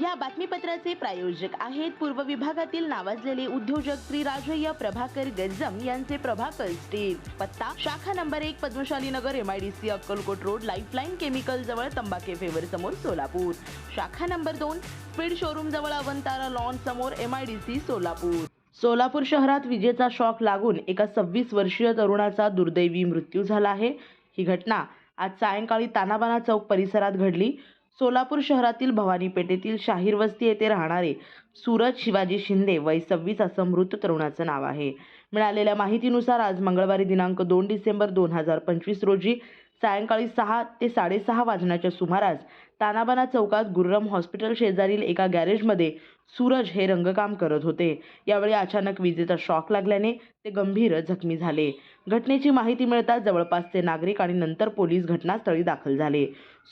या बातमीपत्राचे प्रायोजक आहेत पूर्व विभागातील नावाजलेले उद्योजक श्री राजय्य प्रभाकर गज्जम यांचे प्रभाकर स्टील पत्ता शाखा नंबर एक Padmashali Nagar M I D C Akkalkot road lifeline chemical जवळ तंबाखे फेवर समोर सोलापूर. शाखा नंबर दोन स्पीड शोरूम जवळ अवंतारा लॉन समोर सी सोलापूर. सोलापूर शहरात विजेचा शॉक लागून एका सव्वीस वर्षीय तरुणाचा दुर्दैवी मृत्यू झाला आहे. ही घटना आज सायंकाळी तानाबाना चौक परिसरात घडली. सोलापूर शहरातील भवानी पेठेतील शाहीर वस्ती येथे राहणारे सूरज शिवाजी शिंदे वय सव्वीस असं मृत तरुणाचं नाव आहे. मिळालेल्या माहितीनुसार आज मंगळवारी दिनांक दोन डिसेंबर दोन हजार पंचवीस रोजी सायंकाळी सहा ते साडेसहा वाजण्याच्या सुमारास तानाबाना चौकात गुर्रम हॉस्पिटल शेजारील एका गॅरेजमध्ये सूरज हे रंगकाम करत होते. यावेळी अचानक विजेचा शॉक लागल्याने ते गंभीर जखमी झाले. घटनेची माहिती मिळताच जवळपासचे नागरिक आणि नंतर पोलीस घटनास्थळी दाखल झाले.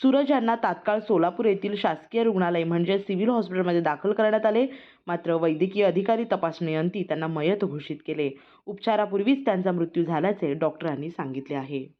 सूरज यांना तात्काळ सोलापूर येथील शासकीय रुग्णालय म्हणजे सिव्हिल हॉस्पिटलमध्ये दाखल करण्यात आले. मात्र वैद्यकीय अधिकारी तपासणीअंती त्यांना मयत घोषित केले. उपचारापूर्वीच त्यांचा मृत्यू झाल्याचे डॉक्टरांनी सांगितले आहे.